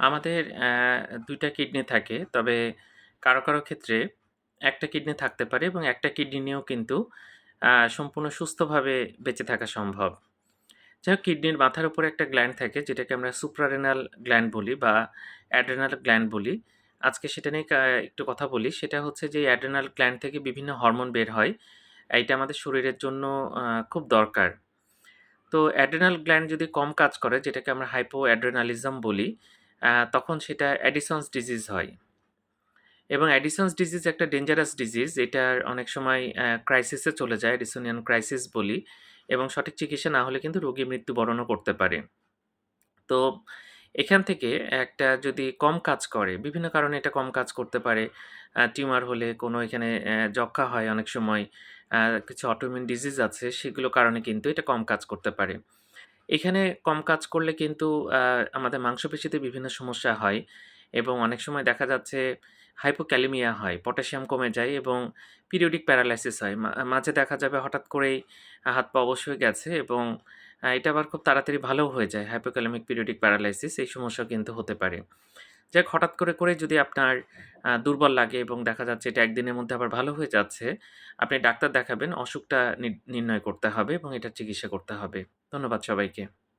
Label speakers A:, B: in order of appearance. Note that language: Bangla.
A: আমাদের দুইটা কিডনি থাকে। তবে কারও, কারও ক্ষেত্রে একটা কিডনি থাকতে পারে এবং একটা কিডনি নিয়েও কিন্তু সম্পূর্ণ সুস্থভাবে বেঁচে থাকা সম্ভব। যাই হোক কিডনির মাথার উপরে একটা গ্ল্যান্ড থাকে যেটাকে আমরা সুপ্রারেনাল গ্ল্যান্ড বলি বা অ্যাড্রেনাল গ্ল্যান্ড বলি। আজকে সেটা নিয়ে একটু কথা বলি। সেটা হচ্ছে যে অ্যাড্রেনাল গ্ল্যান্ড থেকে বিভিন্ন হরমোন বের হয়। এইটা আমাদের শরীরের জন্য খুব দরকার। তো অ্যাড্রেনাল গ্ল্যান্ড যদি কম কাজ করে যেটাকে আমরা হাইপো অ্যাড্রেনালিজম বলি, তখন সেটা অ্যাডিসনস ডিজিজ হয়। এবং অ্যাডিসনস ডিজিজ একটা ডেঞ্জারাস ডিজিজ। এটার অনেক সময় ক্রাইসিসে চলে যায়। অ্যাডিসোনিয়ান ক্রাইসিস বলি এবং সঠিক চিকিৎসা না হলে কিন্তু রোগী মৃত্যুবরণও করতে পারে। তো এখান থেকে একটা যদি কম কাজ করে, বিভিন্ন কারণে এটা কম কাজ করতে পারে। টিউমার হলে কোনো এখানে অ্যা যক্ষ্মা হয় অনেক সময়। কিছু অটোমিন ডিজিজ আছে সেগুলোর কারণে কিন্তু এটা কম কাজ করতে পারে। এখানে কম কাজ করলে কিন্তু আমাদের মাংসপেশিতে বিভিন্ন সমস্যা হয় এবং অনেক সময় দেখা যাচ্ছে হাইপোক্যালিমিয়া হয়। পটাশিয়াম কমে যায় এবং পিরিয়ডিক প্যারালাইসিস হয়। মা, মাঝে দেখা যাবে হঠাৎ করেই হাত-পা অবশ হয়ে গেছে এবং এটা আবার খুব তাড়াতাড়ি ভালোও হয়ে যায়। হাইপোক্যালেমিক পিরিয়ডিক প্যারালাইসিস এই সমস্যা কিন্তু হতে পারে। যাক হঠাৎ করে, করে যদি আপনার দুর্বল লাগে এবং দেখা যাচ্ছে এটা একদিনের মধ্যে আবার ভালো হয়ে যাচ্ছে, আপনি ডাক্তার দেখাবেন। অসুখটা নির্ণয় করতে হবে এবং এটার চিকিৎসা করতে হবে। ধন্যবাদ সবাইকে।